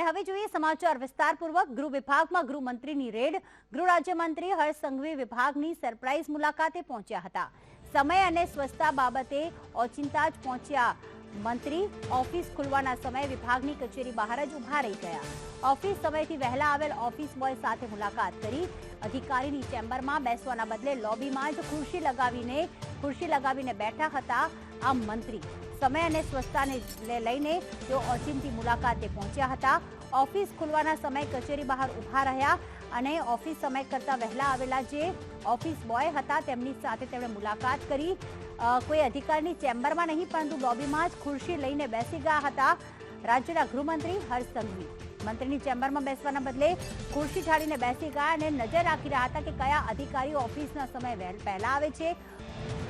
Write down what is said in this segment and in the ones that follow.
અને હવે જોઈએ સમાચાર વિસ્તારપૂર્વક. ગૃહ વિભાગમાં ગૃહમંત્રીની રેડ. ગૃહ રાજ્યમંત્રી હર્ષ સંઘવી વિભાગની સરપ્રાઇઝ મુલાકાતે પહોંચ્યા હતા. સમય અને સ્વચ્છતા બાબતે ઓચિંતા જ પહોંચ્યા. મંત્રી ઓફિસ ખુલવાના સમયે વિભાગની કચેરી બહાર જ ઊભા રહી ગયા. ઓફિસ સમયથી વહેલા આવેલ ઓફિસ બોય સાથે મુલાકાત કરી. અધિકારીની ચેમ્બરમાં બેસવાના બદલે લોબીમાં જ ખુરશી લગાવીને ખુરશી લગાવીને બેઠા હતા આ મંત્રી. સમય અને સ્વચ્છતાને લઈને તેઓ ઓચિંતી મુલાકાતે પહોંચ્યા હતા. ઓફિસ ખુલવાના સમયે કચેરી બહાર ઊભા રહ્યા અને ઓફિસ સમય કરતા વહેલા આવેલા જે ઓફિસ બોય હતા તેમની સાથે તેમણે મુલાકાત કરી. કોઈ અધિકારની ચેમ્બરમાં નહીં, પરંતુ લોબીમાં જ ખુરશી લઈને બેસી ગયા હતા રાજ્યના ગૃહમંત્રી હર્ષ મંત્રીની ચેમ્બરમાં બેસવાના બદલે ખુરશી ઢાળીને બેસી ગયા અને નજર રાખી રહ્યા હતા કે કયા અધિકારીઓ ઓફિસના સમય પહેલા આવે છે.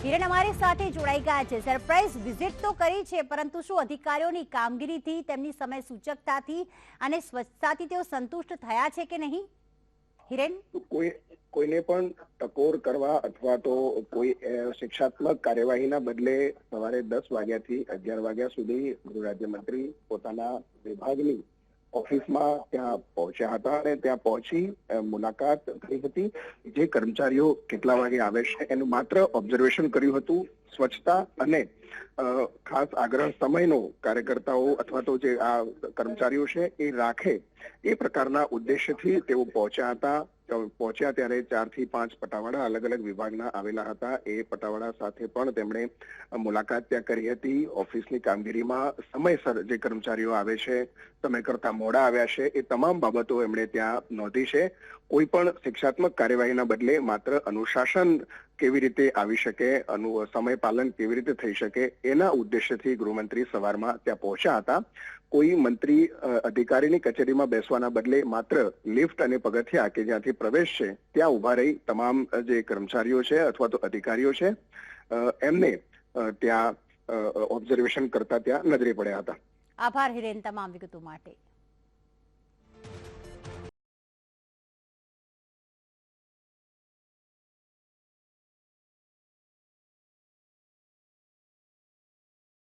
કિરણ અમારી સાથે જોડાઈ ગયા છે. સરપ્રાઈઝ વિઝિટ તો કરી છે, પરંતુ શું અધિકારીઓની કામગીરીથી, તેમની સમય સૂચકતાથી અને સ્વચ્છતાથી તેઓ સંતુષ્ટ થયા છે કે નહીં? હિરેન? કોઈ, કોઈને પણ ટકોર કરવા અથવા તો કોઈ શિક્ષાત્મક કાર્યવાહીના બદલે સવારે દસ વાગ્યાથી અગિયાર વાગ્યા સુધી ગૃહ રાજ્યમંત્રી પોતાના વિભાગની ઓફિસમાં ત્યાં પહોંચ્યા હતા અને ત્યાં પહોંચી મુલાકાત કરી હતી. જે કર્મચારીઓ કેટલા વાગે આવે છે એનું માત્ર ઓબ્ઝર્વેશન કર્યું હતું. સ્વચ્છતા અને ખાસ આગ્રહ સમયનો કાર્યકર્તાઓ અથવા તો જે આ કર્મચારીઓ છે એ રાખે એ પ્રકારના ઉદ્દેશ્યથી તેઓ પહોંચ્યા હતા. પહોંચ્યા ત્યારે ચારથી પાંચ પટાવાળા અલગ અલગ વિભાગના આવેલા હતા. એ પટાવાળા સાથે પણ તેમણે મુલાકાત ત્યાં કરી હતી. ઓફિસની કામગીરીમાં સમયસર જે કર્મચારીઓ આવે છે, સમય કરતા મોડા આવ્યા છે, એ તમામ બાબતો એમણે ત્યાં નોંધી છે. કોઈ પણ શિક્ષાત્મક કાર્યવાહીના બદલે માત્ર અનુશાસન કેવી રીતે આવી શકે, અનુ સમય પાલન કેવી રીતે થઈ શકે, એના ઉદ્દેશ્યથી ગૃહમંત્રી સવારમાં ત્યાં પહોંચ્યા હતા. કોઈ મંત્રી અધિકારીની કચેરીમાં બેસવાના બદલે માત્ર લિફ્ટ અને પગથિયા કે જ્યાંથી પ્રવેશ છે, ત્યાં ઊભા રહી તમામ જે કર્મચારીઓ છે અથવા તો અધિકારીઓ છે એમને ત્યાં ઓબ્ઝર્વેશન કરતા ત્યાં નજરે પડ્યા હતા. આભાર હિરેન તમામ વિગતો માટે.